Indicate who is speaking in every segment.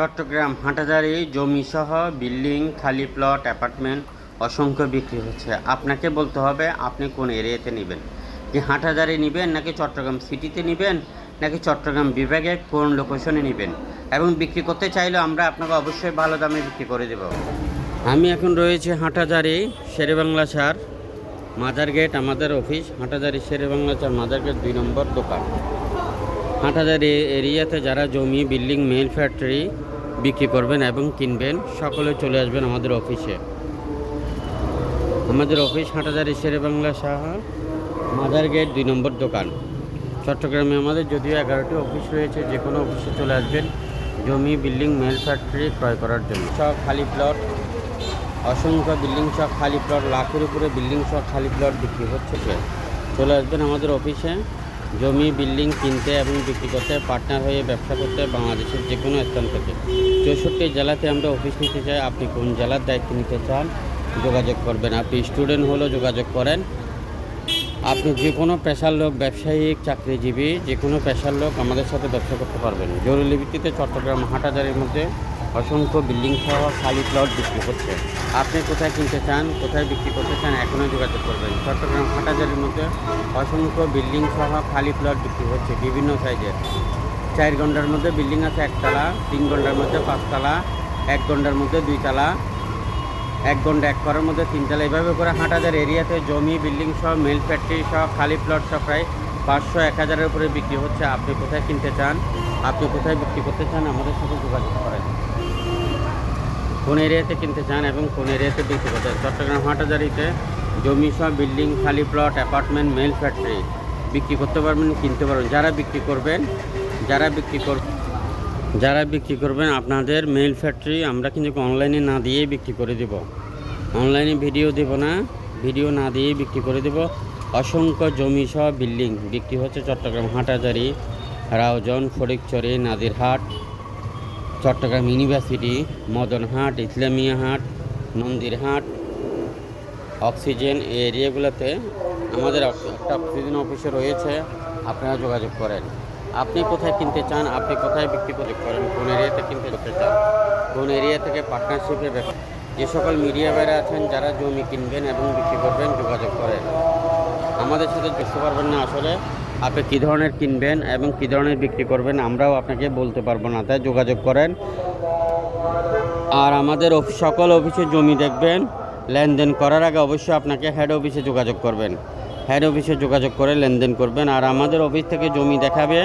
Speaker 1: চট্টগ্রাম হাটাজারি জমি সহ বিল্ডিং, খালি প্লট, অ্যাপার্টমেন্ট অসংখ্য বিক্রি হচ্ছে। আপনাকে বলতে হবে, আপনি কোন এরিয়াতে নেবেন? যে হাটাজারি নেবেন, নাকি চট্টগ্রাম সিটিতে নেবেন, নাকি চট্টগ্রাম বিভাগে কোন লোকেশনে নেবেন? এবং বিক্রি করতে চাইলে আমরা আপনাকে অবশ্যই ভালো দামে বিক্রি করে দেব। আমি এখন রয়েছে হাটাজারি শেরেবাংলা সার মাজার গেট, আমাদের অফিস হাটাজারি শেরেবাংলা চার মাজার গেট দুই নম্বর দোকান। হাটহাজার এরিয়াতে যারা জমি, বিল্ডিং মেল ফ্যাক্টরি বিক্রি করবেন এবং কিনবেন, সকলে চলে আসবেন আমাদের অফিসে। আমাদের অফিস হাটহাজারি শেরে বাংলা সাহা মাদার গেট দুই নম্বর দোকান। চট্টগ্রামে আমাদের যদিও এগারোটি অফিস রয়েছে, যে কোনো অফিসে চলে আসবেন জমি, বিল্ডিং মেল ফ্যাক্টরি ক্রয় করার জন্য। সব খালি প্লট অসংখ্য বিল্ডিং সব খালি প্লট লাখের উপরে বিল্ডিং সব খালি প্লট বিক্রি হচ্ছে। চলে আসবেন আমাদের অফিসে। জমি, বিল্ডিং কিনতে এবং বিক্রি করতে, পার্টনার হয়ে ব্যবসা করতে বাংলাদেশের যে কোনো স্থান থেকে। চৌষট্টি জেলাতে আমরা অফিস নিতে চাই। আপনি কোন জেলার দায়িত্ব নিতে চান, যোগাযোগ করবেন। আপনি স্টুডেন্ট হলেও যোগাযোগ করেন। আপনি যে কোনো পেশার লোক, ব্যবসায়িক, চাকরিজীবী, যে কোনো পেশার লোক আমাদের সাথে ব্যবসা করতে পারবেন। জরুরি ভিত্তিতে চট্টগ্রাম হাটাজারির মধ্যে অসংখ্য বিল্ডিং সহ খালি প্লট বিক্রি করছে। আপনি কোথায় কিনতে চান, কোথায় বিক্রি করতে চান এখনও যোগাযোগ করবেন। চট্টগ্রাম হাটাজারির মধ্যে অসংখ্য বিল্ডিং সহ খালি প্লট বিক্রি হচ্ছে বিভিন্ন সাইজের চার ঘণ্টার মধ্যে বিল্ডিং আছে একতলা, তিন ঘণ্টার মধ্যে পাঁচতলা, এক ঘণ্টার মধ্যে দুইতলা, এক ঘণ্টা এক করার মধ্যে তিনতলা। এইভাবে করে হাটাজার এরিয়াতে জমি, বিল্ডিং সহ মিল ফ্যাক্টরি সহ, খালি প্লট সহ প্রায় পাঁচশো, এক হাজারের উপরে বিক্রি হচ্ছে। আপনি কোথায় কিনতে চান, আপনি কোথায় বিক্রি করতে চান, আমাদের সাথে যোগাযোগ করেন। কোন এরিয়াতে কিনতে চান এবং কোন এরিয়াতে বিক্রি করতে চান, চট্টগ্রাম হাটাজারিতে জমি সহ বিল্ডিং, খালি প্লট, অ্যাপার্টমেন্ট, মেল ফ্যাক্টরি বিক্রি করতে পারবেন, কিনতে পারবেন। যারা বিক্রি করবেন, যারা বিক্রি কর, যারা বিক্রি করবেন, আপনাদের মেল ফ্যাক্টরি আমরা কিন্তু অনলাইনে না দিয়েই বিক্রি করে দেব। অনলাইনে ভিডিও দেব না, ভিডিও না দিয়েই বিক্রি করে দেব। অসংখ্য জমি সহ বিল্ডিং বিক্রি হচ্ছে চট্টগ্রাম হাটাজারি রাউজন ফরিকচরি নাদিরহাট। চট্টগ্রাম ইউনিভার্সিটি মদনহাট ইসলামিয়া হাট মন্দিরহাট অক্সিজেন এই এরিয়াগুলোতে আমাদের একটা অক্সিজেন অফিসে রয়েছে, আপনারা যোগাযোগ করেন। আপনি কোথায় কিনতে চান, আপনি কোথায় বিক্রি করতে করেন কোন এরিয়াতে কিনতে করতে চান, কোন এরিয়া থেকে পার্টনারশিপে ব্যবসা যে সকল মিডিয়া বাইরে আছেন, যারা জমি কিনবেন এবং বিক্রি করবেন, যোগাযোগ করেন। আমাদের সাথে বুঝতে পারবেন না আসলে। আপনি কী ধরনের কিনবেন এবং কী ধরনের বিক্রি করবেন আমরাও আপনাকে বলতে পারব না। তাই যোগাযোগ করেন। আর আমাদের সকল অফিসে জমি দেখবেন, লেনদেন করার আগে অবশ্যই আপনাকে হেড অফিসে যোগাযোগ করবেন। হেড অফিসে যোগাযোগ করে লেনদেন করবেন। আর আমাদের অফিস থেকে জমি দেখাবে,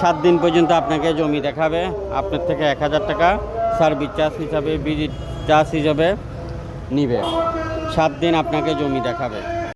Speaker 1: সাত দিন পর্যন্ত আপনাকে জমি দেখাবে। আপনার থেকে এক হাজার টাকা সার্ভিস চার্জ হিসাবে ভিজিট চার্জ হিসাবে নিবে। সাত দিন আপনাকে জমি দেখাবে।